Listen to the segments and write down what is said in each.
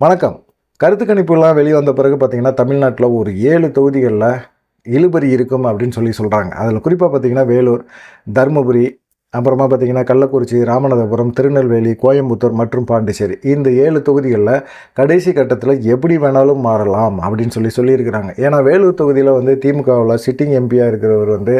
வணக்கம். கருத்து கணிப்புலாம் வெளியே வந்த பிறகு பார்த்திங்கன்னா தமிழ்நாட்டில் ஒரு ஏழு தொகுதிகளில் இழுபறி இருக்கும் அப்படின்னு சொல்லி சொல்கிறாங்க அதில் குறிப்பாக பார்த்தீங்கன்னா வேலூர் தருமபுரி அப்புறமா பார்த்தீங்கன்னா கள்ளக்குறிச்சி ராமநாதபுரம் திருநெல்வேலி கோயம்புத்தூர் மற்றும் பாண்டிச்சேரி. இந்த ஏழு தொகுதிகளில் கடைசி கட்டத்தில் எப்படி வேணாலும் மாறலாம் அப்படின்னு சொல்லி சொல்லியிருக்கிறாங்க. ஏன்னா வேலூர் தொகுதியில் வந்து திமுகவில் சிட்டிங் எம்பியாக இருக்கிறவர் வந்து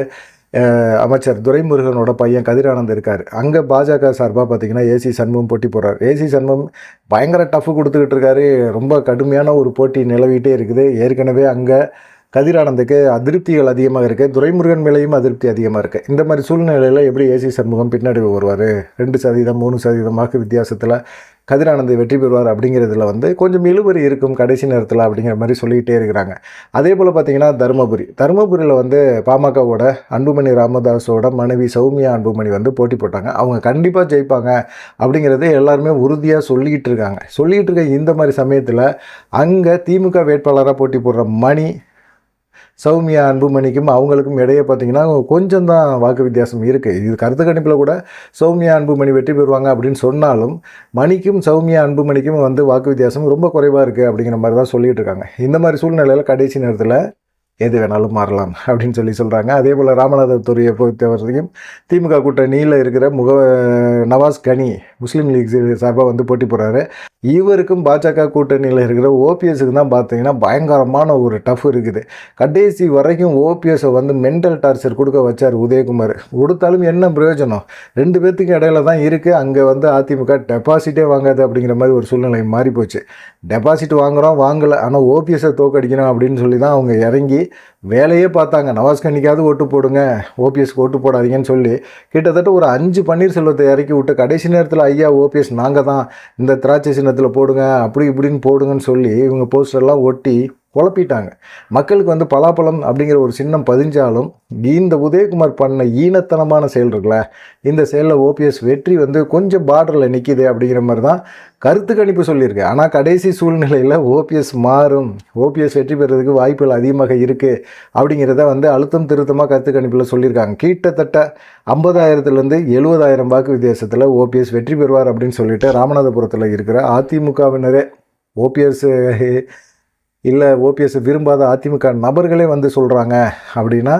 அமைச்சர் துரைமுருகனோட பையன் கதிரானந்த் இருக்கார். அங்கே பாஜக சார்பாக பார்த்தீங்கன்னா ஏசி சண்முகம் போட்டி போடுறார். ஏசி சண்முகம் பயங்கர டஃப் கொடுத்துக்கிட்டு இருக்காரு. ரொம்ப கடுமையான ஒரு போட்டி நிலவிட்டே இருக்குது. ஏற்கனவே அங்கே கதிரானந்துக்கு அதிருப்திகள் அதிகமாக இருக்குது துரைமுருகன் மேலேயும் அதிருப்தி அதிகமாக இருக்குது இந்த மாதிரி சூழ்நிலையில் எப்படி ஏசி சண்முகம் பின்னாடி வருவார்? ரெண்டு சதவீதம் மூணு சதவீதம் வாக்கு வித்தியாசத்தில் கதிரானந்தை வெற்றி பெறுவார் அப்படிங்கிறதுல வந்து கொஞ்சம் இழுபறி இருக்கும் கடைசி நேரத்தில் அப்படிங்கிற மாதிரி சொல்லிக்கிட்டே இருக்கிறாங்க. அதே போல் பார்த்தீங்கன்னா தருமபுரி. தருமபுரியில் வந்து பாமகவோட அன்புமணி ராமதாஸோட மனைவி சௌமியா அன்புமணி வந்து போட்டி போட்டாங்க. அவங்க கண்டிப்பாக ஜெயிப்பாங்க அப்படிங்கிறது எல்லாருமே உறுதியாக சொல்லிக்கிட்டு இருக்காங்க. சொல்லிக்கிட்டு இருக்க இந்த மாதிரி சமயத்தில் அங்கே திமுக வேட்பாளராக போட்டி போடுற மணி சௌமியா அன்புமணிக்கும் அவங்களுக்கும் இடையே பார்த்தீங்கன்னா கொஞ்சம் தான் வாக்கு வித்தியாசம் இருக்குது இது கருத்து கணிப்பில் கூட சௌமியா அன்புமணி வெற்றி பெறுவாங்க அப்படின்னு சொன்னாலும் மணிக்கும் சௌமியா அன்புமணிக்கும் வந்து வாக்கு வித்தியாசம் ரொம்ப குறைவாக இருக்குது அப்படிங்கிற மாதிரி தான் சொல்லிகிட்டு இருக்காங்க. இந்த மாதிரி சூழ்நிலையில் கடைசி நேரத்தில் எது வேணாலும் மாறலாம் அப்படின்னு சொல்லி சொல்கிறாங்க அதே போல் ராமநாதபுரியை பொறுத்தவரையும் திமுக கூட்டணியில் இருக்கிற முக நவாஸ் கனி முஸ்லீம் லீக் சார்பாக வந்து போட்டி போகிறாரு இவருக்கும் பாஜக கூட்டணியில் இருக்கிற ஓபிஎஸ்க்கு தான் பார்த்தீங்கன்னா பயங்கரமான ஒரு டஃப் இருக்குது. கடைசி வரைக்கும் ஓபிஎஸை வந்து மென்டல் டார்ச்சர் கொடுக்க வச்சார் உதயகுமார். கொடுத்தாலும் என்ன பிரயோஜனம்? ரெண்டு பேர்த்துக்கும் இடையில தான் இருக்குது அங்கே வந்து அதிமுக டெபாசிட்டே வாங்காது அப்படிங்கிற மாதிரி ஒரு சூழ்நிலை மாறி போச்சு டெபாசிட் வாங்குகிறோம் வாங்கலை. ஆனால் ஓபிஎஸை தோக்கடிக்கணும் அப்படின்னு சொல்லி தான் அவங்க இறங்கி வேலையே பார்த்தாங்க. நவாஸ் கண்ணிக்காவது ஓட்டு போடுங்க. ஓபிஎஸ்க்கு ஓட்டு போடாதீங்கன்னு சொல்லி கிட்டத்தட்ட ஒரு அஞ்சு பன்னீர்செல்வத்தை இறக்கி விட்டு கடைசி நேரத்தில் ஐயா ஓபிஎஸ் நாங்கள் தான் இந்த திராட்சை சின்னத்தில் போடுங்க. அப்படி இப்படின்னு போடுங்கன்னு சொல்லி இவங்க போஸ்டர்லாம் ஒட்டி குழப்பிட்டாங்க. மக்களுக்கு வந்து பலாப்பழம் அப்படிங்கிற ஒரு சின்னம் பதிஞ்சாலும் இந்த உதயகுமார் பண்ண ஈனத்தனமான செயல் இருக்குல்ல இந்த செயலில் ஓபிஎஸ் வெற்றி வந்து கொஞ்சம் பார்டரில் நிற்கிது அப்படிங்கிற மாதிரி தான் கருத்து கணிப்பு சொல்லியிருக்கு. ஆனால் கடைசி சூழ்நிலையில் ஓபிஎஸ் மாறும். ஓபிஎஸ் வெற்றி பெறதுக்கு வாய்ப்புகள் அதிகமாக இருக்குது அப்படிங்கிறத வந்து அழுத்தம் திருத்தமாக கருத்து கணிப்பில் சொல்லியிருக்காங்க. கிட்டத்தட்ட ஐம்பதாயிரத்துலேருந்து எழுபதாயிரம் வாக்கு வித்தியாசத்தில் ஓபிஎஸ் வெற்றி பெறுவார் அப்படின்னு சொல்லிட்டு ராமநாதபுரத்தில் இருக்கிற அதிமுகவினரே ஓபிஎஸ் இல்லை ஓபிஎஸ் விரும்பாத அதிமுக நபர்களே வந்து சொல்கிறாங்க அப்படின்னா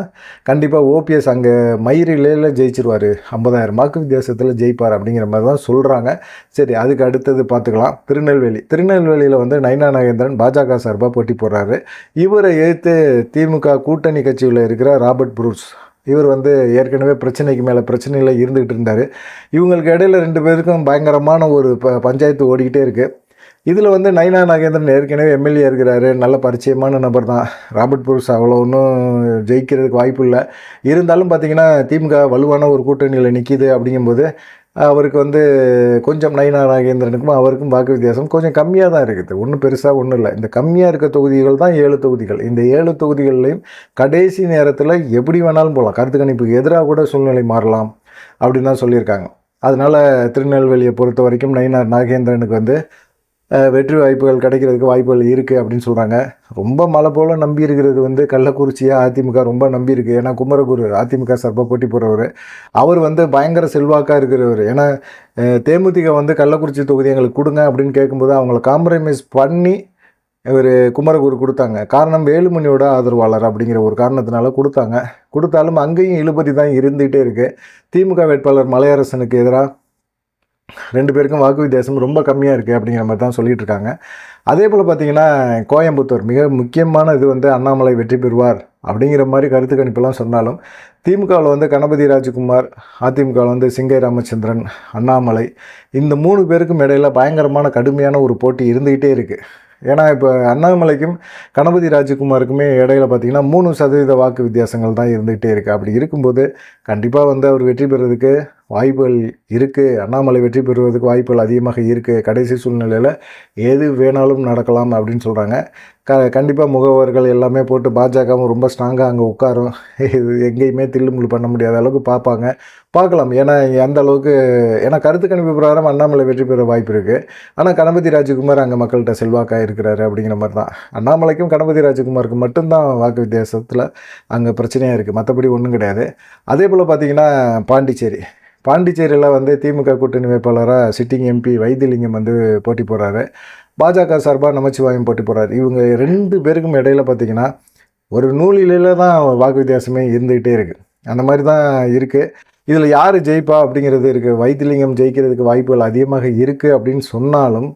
கண்டிப்பாக ஓபிஎஸ் அங்கே மயிரிலேயில் ஜெயிச்சிருவார். ஐம்பதாயிரம் வாக்கு வித்தியாசத்தில் ஜெயிப்பார் அப்படிங்கிற மாதிரி தான் சொல்கிறாங்க சரி அதுக்கு அடுத்தது பார்த்துக்கலாம். திருநெல்வேலி. திருநெல்வேலியில் வந்து நைனா நாகேந்திரன் பாஜக சார்பாக போட்டி போடுறாரு. இவரை எதிர்த்து திமுக கூட்டணி கட்சியில் இருக்கிற ராபர்ட் புரூஸ். இவர் வந்து ஏற்கனவே பிரச்சனைக்கு மேலே பிரச்சனையில் இருந்துகிட்டு இருந்தார். இவங்களுக்கு இடையில ரெண்டு பேருக்கும் பயங்கரமான ஒரு ப பஞ்சாயத்து ஓடிக்கிட்டே இருக்குது இதில் வந்து நைனா நாகேந்திரன் ஏற்கனவே எம்எல்ஏ இருக்கிறாரு. நல்ல பரிச்சயமான நபர் தான். ராபர்ட் புருஷ் அவ்வளோ ஒன்றும் ஜெயிக்கிறதுக்கு வாய்ப்பு இல்லை. இருந்தாலும் பார்த்தீங்கன்னா திமுக வலுவான ஒரு கூட்டணியில் நிற்கிது அப்படிங்கும்போது அவருக்கு வந்து கொஞ்சம் நைனா நாகேந்திரனுக்கும் அவருக்கும் வாக்கு வித்தியாசம் கொஞ்சம் கம்மியாக தான் இருக்குது. ஒன்றும் பெருசாக ஒன்றும் இல்லை. இந்த கம்மியாக இருக்க தொகுதிகள் தான் ஏழு தொகுதிகள். இந்த ஏழு தொகுதிகள்லையும் கடைசி நேரத்தில் எப்படி வேணாலும் போகலாம். கருத்து கணிப்புக்கு எதிராக கூட சூழ்நிலை மாறலாம் அப்படின்னு தான் சொல்லியிருக்காங்க. அதனால் திருநெல்வேலியை பொறுத்த வரைக்கும் நயினார் நாகேந்திரனுக்கு வந்து வெற்றி வாய்ப்புகள் கிடைக்கிறதுக்கு வாய்ப்புகள் இருக்குது அப்படின்னு சொல்கிறாங்க ரொம்ப மழை போல் நம்பி இருக்கிறது வந்து கள்ளக்குறிச்சியாக அதிமுக ரொம்ப நம்பி இருக்குது ஏன்னா குமரகுரு அதிமுக சார்பாக போட்டி போகிறவர் அவர் வந்து பயங்கர செல்வாக்காக இருக்கிறவர். ஏன்னா தேமுதிக வந்து கள்ளக்குறிச்சி தொகுதி எங்களுக்கு கொடுங்க அப்படின்னு கேட்கும்போது அவங்கள காம்ப்ரமைஸ் பண்ணி இவர் குமரகுரு கொடுத்தாங்க. காரணம் வேலுமணியோட ஆதரவாளர் அப்படிங்கிற ஒரு காரணத்தினால கொடுத்தாங்க. கொடுத்தாலும் அங்கேயும் இழுபறி தான் இருந்துகிட்டே இருக்குது திமுக வேட்பாளர் மலையரசனுக்கு எதிராக ரெண்டு பேருக்கும் வாக்கு வித்தியாசம் ரொம்ப கம்மியாக இருக்குது அப்படிங்கிற மாதிரி தான் சொல்லிட்டு இருக்காங்க. அதே போல் பார்த்தீங்கன்னா கோயம்புத்தூர் மிக முக்கியமான இது வந்து அண்ணாமலை வெற்றி பெறுவார் அப்படிங்கிற மாதிரி கருத்து கணிப்பெல்லாம் சொன்னாலும் திமுகவில் வந்து கணபதி ராஜ்குமார் அதிமுகவில் வந்து சிங்கை ராமச்சந்திரன் அண்ணாமலை இந்த மூணு பேருக்கும் இடையில் பயங்கரமான கடுமையான ஒரு போட்டி இருந்துக்கிட்டே இருக்குது ஏன்னா இப்போ அண்ணாமலைக்கும் கணபதி ராஜகுமாருக்குமே இடையில பார்த்திங்கன்னா மூணு சதவீத வாக்கு வித்தியாசங்கள் தான் இருந்துகிட்டே இருக்குது அப்படி இருக்கும்போது கண்டிப்பாக வந்து அவர் வெற்றி பெறதுக்கு வாய்ப்புகள் இருக்குது அண்ணாமலை வெற்றி பெறுவதற்கு வாய்ப்புகள் அதிகமாக இருக்குது கடைசி சூழ்நிலையில் எது வேணாலும் நடக்கலாம் அப்படின்னு சொல்கிறாங்க க கண்டிப்பாக முகவர்கள் எல்லாமே போட்டு பாஜகவும் ரொம்ப ஸ்ட்ராங்காக அங்கே உட்காரும். இது எங்கேயுமே தில்லுமுள்ளு பண்ண முடியாத அளவுக்கு பார்ப்பாங்க. பார்க்கலாம். ஏன்னா அந்த அளவுக்கு ஏன்னா கருத்து கணிப்பு பிரகாரம் அண்ணாமலை வெற்றி பெற வாய்ப்பு இருக்குது ஆனால் கணபதி ராஜகுமார் அங்கே மக்கள்கிட்ட செல்வாக்காக இருக்கிறாரு அப்படிங்கிற மாதிரி தான். அண்ணாமலைக்கும் கணபதி ராஜகுமாருக்கு மட்டும்தான் வாக்கு வித்தியாசத்தில் அங்கே பிரச்சனையாக இருக்குது மற்றபடி ஒன்றும் கிடையாது. அதே போல் பார்த்தீங்கன்னா பாண்டிச்சேரி. பாண்டிச்சேரியில் வந்து திமுக கூட்டணி வேட்பாளராக சிட்டிங் எம்பி வைத்திலிங்கம் வந்து போட்டி போடுறாரு. பாஜக சார்பாக நமச்சிவாயம் போட்டி போடுறாரு. இவங்க ரெண்டு பேருக்கும் இடையில பார்த்தீங்கன்னா ஒரு நூலிலையில் தான் வாக்கு வித்தியாசமே இருந்துகிட்டே இருக்குது அந்த மாதிரி தான் இருக்குது இதில் யார் ஜெயிப்பா அப்படிங்கிறது இருக்குது வைத்திலிங்கம் ஜெயிக்கிறதுக்கு வாய்ப்புகள் அதிகமாக இருக்குது அப்படின்னு சொன்னாலும்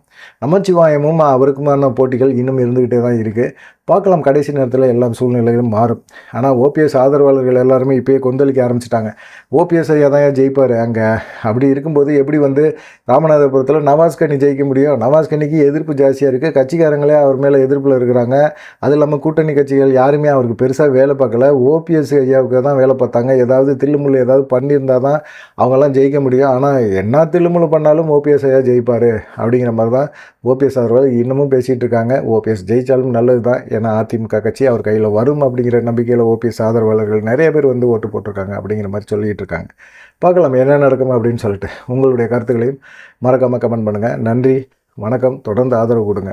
நமச்சிவாயமும் அவருக்குமான போட்டிகள் இன்னும் இருந்துக்கிட்டே தான் இருக்குது பார்க்கலாம் கடைசி நேரத்தில் எல்லா சூழ்நிலைகளும் மாறும். ஆனால் ஓபிஎஸ் ஆதரவாளர்கள் எல்லாருமே இப்போயே கொந்தளிக்க ஆரம்பிச்சிட்டாங்க. ஓபிஎஸ் ஐயா தான் ஜெயிப்பார் அங்கே. அப்படி இருக்கும்போது எப்படி வந்து ராமநாதபுரத்தில் நவாஸ் ஜெயிக்க முடியும்? நவாஸ்கனிக்கு எதிர்ப்பு ஜாஸ்தியாக இருக்குது கட்சிக்காரங்களே அவர் மேலே எதிர்ப்பில் இருக்கிறாங்க. அது இல்லாமல் கூட்டணி கட்சிகள் யாருமே அவருக்கு பெருசாக வேலை பார்க்கல. ஓபிஎஸ் ஐயாவுக்கு தான் வேலை பார்த்தாங்க. ஏதாவது தில்லுமுள்ளு ஏதாவது பண்ணியிருந்தால் தான் அவங்கெல்லாம் ஜெயிக்க முடியும். ஆனால் என்ன தில்லுமுள்ளு பண்ணாலும் ஓபிஎஸ் ஐயா ஜெயிப்பார் அப்படிங்கிற மாதிரி தான் ஓபிஎஸ் ஆதரவாளர் இன்னமும் பேசிகிட்டு இருக்காங்க ஓபிஎஸ் ஜெயித்தாலும் நல்லது தான் ஏன்னா அதிமுக கட்சி அவர் கையில் வரும் அப்படிங்கிற நம்பிக்கையில் ஓபிஎஸ் ஆதரவாளர்கள் நிறைய பேர் வந்து ஓட்டு போட்டிருக்காங்க அப்படிங்கிற மாதிரி சொல்லிகிட்டு இருக்காங்க பார்க்கலாம் என்ன நடக்கும் அப்படின்னு சொல்லிட்டு உங்களுடைய கருத்துக்களையும் மறக்காமல் கமெண்ட் பண்ணுங்கள் நன்றி வணக்கம். தொடர்ந்து ஆதரவு கொடுங்க.